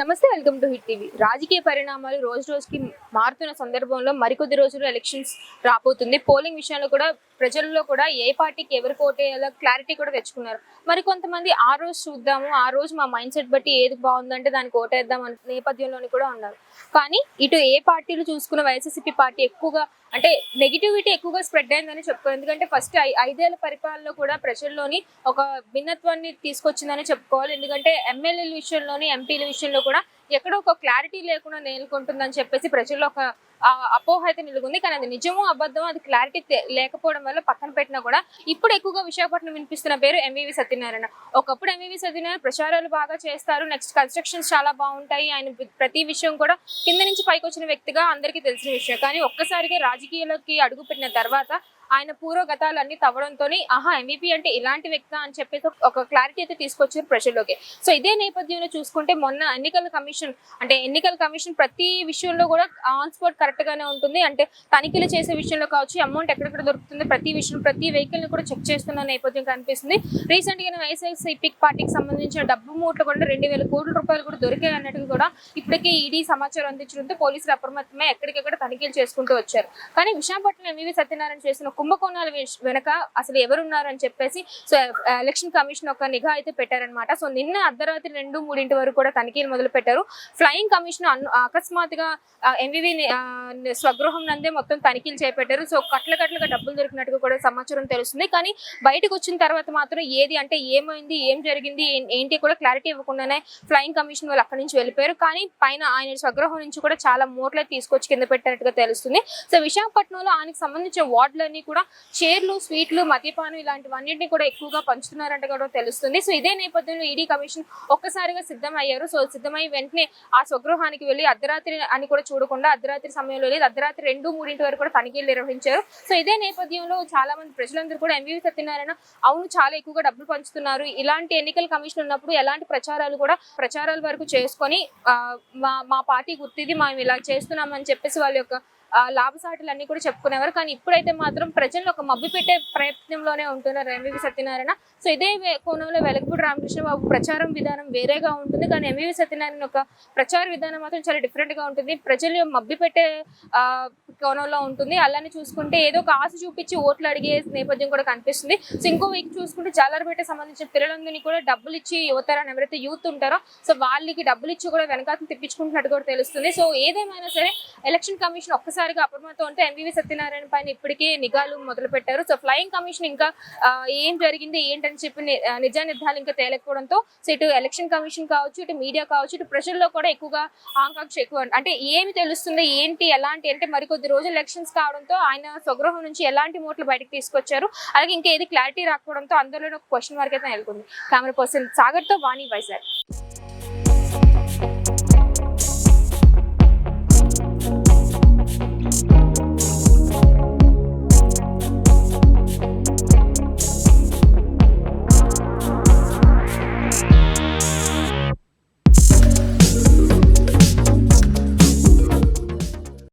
నమస్తే welcome to hit TV. రాజకీయ పరిణామాలు రోజు రోజుకి మారుతున్న సందర్భంలో మరికొద్ది రోజులు ఎలక్షన్స్ రాబోతుంది. పోలింగ్ విషయంలో కూడా ప్రజల్లో కూడా ఏ పార్టీకి ఎవరికి ఓటేయాలో క్లారిటీ కూడా తెచ్చుకున్నారు. మరి కొంతమంది ఆ రోజు చూద్దాము ఆ రోజు మా మైండ్ సెట్ బట్టి ఏది బాగుందంటే దానికి ఓటేద్దాం అనే నేపథ్యంలోని కూడా ఉన్నారు. కానీ ఇటు ఏ పార్టీలు చూసుకున్న వైఎస్ఎస్సీపీ పార్టీ ఎక్కువగా అంటే నెగిటివిటీ ఎక్కువగా స్ప్రెడ్ అయిందని చెప్పుకోవాలి. ఎందుకంటే ఫస్ట్ ఐదేళ్ళ పరిపాలనలో కూడా ప్రజల్లోని ఒక భిన్నత్వాన్ని తీసుకొచ్చిందని చెప్పుకోవాలి. ఎందుకంటే ఎమ్మెల్యేల విషయంలోని ఎంపీల విషయంలో కూడా ఎక్కడో ఒక క్లారిటీ లేకుండా నేలుకుంటుందని చెప్పేసి ప్రజల్లో ఒక అపోహ అయితే నిలుగుంది. కానీ అది నిజమో అబద్ధమో అది క్లారిటీ లేకపోవడం వల్ల పక్కన పెట్టినా కూడా ఇప్పుడు ఎక్కువగా విశాఖపట్నం వినిపిస్తున్న పేరు ఎంవివి సత్యనారాయణ. ఒకప్పుడు ఎంవివి సత్యనారాయణ ప్రచారాలు బాగా చేస్తారు నెక్స్ట్ కన్స్ట్రక్షన్స్ చాలా బాగుంటాయి. ఆయన ప్రతి విషయం కూడా కింద నుంచి పైకి వచ్చిన వ్యక్తిగా అందరికీ తెలిసిన విషయం. కానీ ఒక్కసారిగా రాజకీయాల్లోకి అడుగుపెట్టిన తర్వాత ఆయన పూర్వగతాలు అన్ని తవ్వడంతో ఆహా ఎంవీపీ అంటే ఇలాంటి వ్యక్తి అని చెప్పేసి ఒక క్లారిటీ అయితే తీసుకొచ్చారు ప్రజల్లోకి. సో ఇదే నేపథ్యంలో చూసుకుంటే మొన్న ఎన్నికల కమిషన్ అంటే ఎన్నికల కమిషన్ ప్రతి విషయంలో కూడా ఆన్ స్పాట్ కరెక్ట్ గానే ఉంటుంది. అంటే తనిఖీలు చేసే విషయంలో కావచ్చు అమౌంట్ ఎక్కడెక్కడ దొరుకుతుంది ప్రతి విషయం ప్రతి వెహికల్ని కూడా చెక్ చేస్తున్న నేపథ్యం కనిపిస్తుంది. రీసెంట్గా వైఎస్ఆర్సీపీ పార్టీకి సంబంధించిన డబ్బు మూట్లు కూడా రెండు వేల కోట్ల రూపాయలు కూడా దొరికాయి అన్నట్టు కూడా ఇప్పటికే ఈడీ సమాచారం అందించడంతో పోలీసులు అప్రమత్తమే ఎక్కడికెక్కడ తనిఖీలు చేసుకుంటూ వచ్చారు. కానీ విశాఖపట్నం ఎంవీవీ సత్యనారాయణ చేసిన కుంభకోణాల వెనక అసలు ఎవరున్నారు అని చెప్పేసి సో ఎలక్షన్ కమిషన్ ఒక నిఘా అయితే పెట్టారనమాట సో నిన్న అర్ధరాత్రి రెండు మూడింటి వరకు కూడా తనిఖీలు మొదలు పెట్టారు ఫ్లయింగ్ కమిషన్ అకస్మాత్తుగా ఎంవివి స్వగృహం నందే మొత్తం తనిఖీలు చేపట్టారు. సో కట్ల కట్లుగా డబ్బులు దొరికినట్టుగా కూడా సమాచారం తెలుస్తుంది. కానీ బయటకు వచ్చిన తర్వాత మాత్రం ఏది అంటే ఏమైంది ఏం జరిగింది ఏంటి కూడా క్లారిటీ ఇవ్వకుండానే ఫ్లయింగ్ కమిషన్ వాళ్ళు అక్కడి నుంచి వెళ్ళిపోయారు. కానీ పైన ఆయన స్వగృహం నుంచి కూడా చాలా మూటలు తీసుకొచ్చి కింద పెట్టినట్టుగా తెలుస్తుంది. సో విశాఖపట్నంలో ఆయనకు సంబంధించిన వార్డులన్నీ కూడా షేర్లు స్వీట్లు మద్యపానం ఇలాంటివన్నింటినీ కూడా ఎక్కువగా పంచుతున్నారంట కూడా తెలుస్తుంది. సో ఇదే నేపథ్యంలో ఈడీ కమిషన్ ఒక్కసారిగా సిద్ధం అయ్యారు సో సిద్ధమై వెంటనే ఆ స్వగృహానికి వెళ్ళి అర్ధరాత్రి అని కూడా చూడకుండా అర్ధరాత్రి సమయంలో లేదు అర్ధరాత్రి రెండు మూడింటి వరకు కూడా తనిఖీలు నిర్వహించారు. సో ఇదే నేపథ్యంలో చాలా మంది ప్రజలందరూ కూడా ఎంవీ సత్యనారాయణ అవును చాలా ఎక్కువగా డబ్బులు పంచుతున్నారు. ఇలాంటి ఎన్నికల కమిషన్ ఉన్నప్పుడు ఎలాంటి ప్రచారాలు కూడా ప్రచారాల వరకు చేసుకొని మా మా పార్టీ గుర్తిది మేము ఇలా చేస్తున్నామని చెప్పేసి వాళ్ళ యొక్క లాభసాటులన్నీ కూడా చెప్పుకునేవారు. కానీ ఇప్పుడైతే మాత్రం ప్రజలను ఒక మబ్బి పెట్టే ప్రయత్నంలోనే ఉంటున్నారు ఎంవివి సత్యనారాయణ. సో ఇదే కోణంలో వెలగపూడి రామకృష్ణ బాబు ప్రచారం విధానం వేరేగా ఉంటుంది. కానీ ఎంవివి సత్యనారాయణ ఒక ప్రచార విధానం మాత్రం చాలా డిఫరెంట్గా ఉంటుంది. ప్రజలు మబ్బి పెట్టే కోణంలో ఉంటుంది. అలానే చూసుకుంటే ఏదో ఒక ఆశ చూపించి ఓట్లు అడిగే నేపథ్యం కూడా కనిపిస్తుంది. సో ఇంకో వీక్ చూసుకుంటే జాలర్పేట సంబంధించిన పిల్లలందరినీ కూడా డబ్బులు ఇచ్చి యువతరాన్ని ఎవరైతే యూత్ ఉంటారో సో వాళ్ళకి డబ్బులు ఇచ్చి కూడా వెనకాల తిప్పించుకుంటున్నట్టు కూడా తెలుస్తుంది. సో ఏదేమైనా సరే ఎలక్షన్ కమిషన్ ఒక్కసారి ఒక్కసారిగా అప్రమత్తం ఉంటే ఎంవివి సత్యనారాయణ పైన ఇప్పటికే నిఘాలు మొదలు పెట్టారు సో ఫ్లయింగ్ కమిషన్ ఇంకా ఏం జరిగింది ఏంటని చెప్పి నిజా ఆ, నిర్ధారణ ఇంకా తేలకపోవడంతో సో ఇటు ఎలక్షన్ కమిషన్ కావచ్చు ఇటు మీడియా కావచ్చు ఇటు ప్రజల్లో కూడా ఎక్కువగా ఆకాంక్ష ఎక్కువ అంటే ఏమి తెలుస్తుంది ఏంటి ఎలాంటి అంటే మరికొద్ది రోజులు ఎలక్షన్స్ కావడంతో ఆయన స్వగృహం నుంచి ఎలాంటి మూట్లు బయటకు తీసుకొచ్చారు. అలాగే ఇంకా ఏది క్లారిటీ రాకపోవడంతో అందులోనే ఒక క్వశ్చన్ మార్క్ అయితే నెలకొంది. కెమెరా పర్సన్ సాగర్తో వాణి వైజాగ్.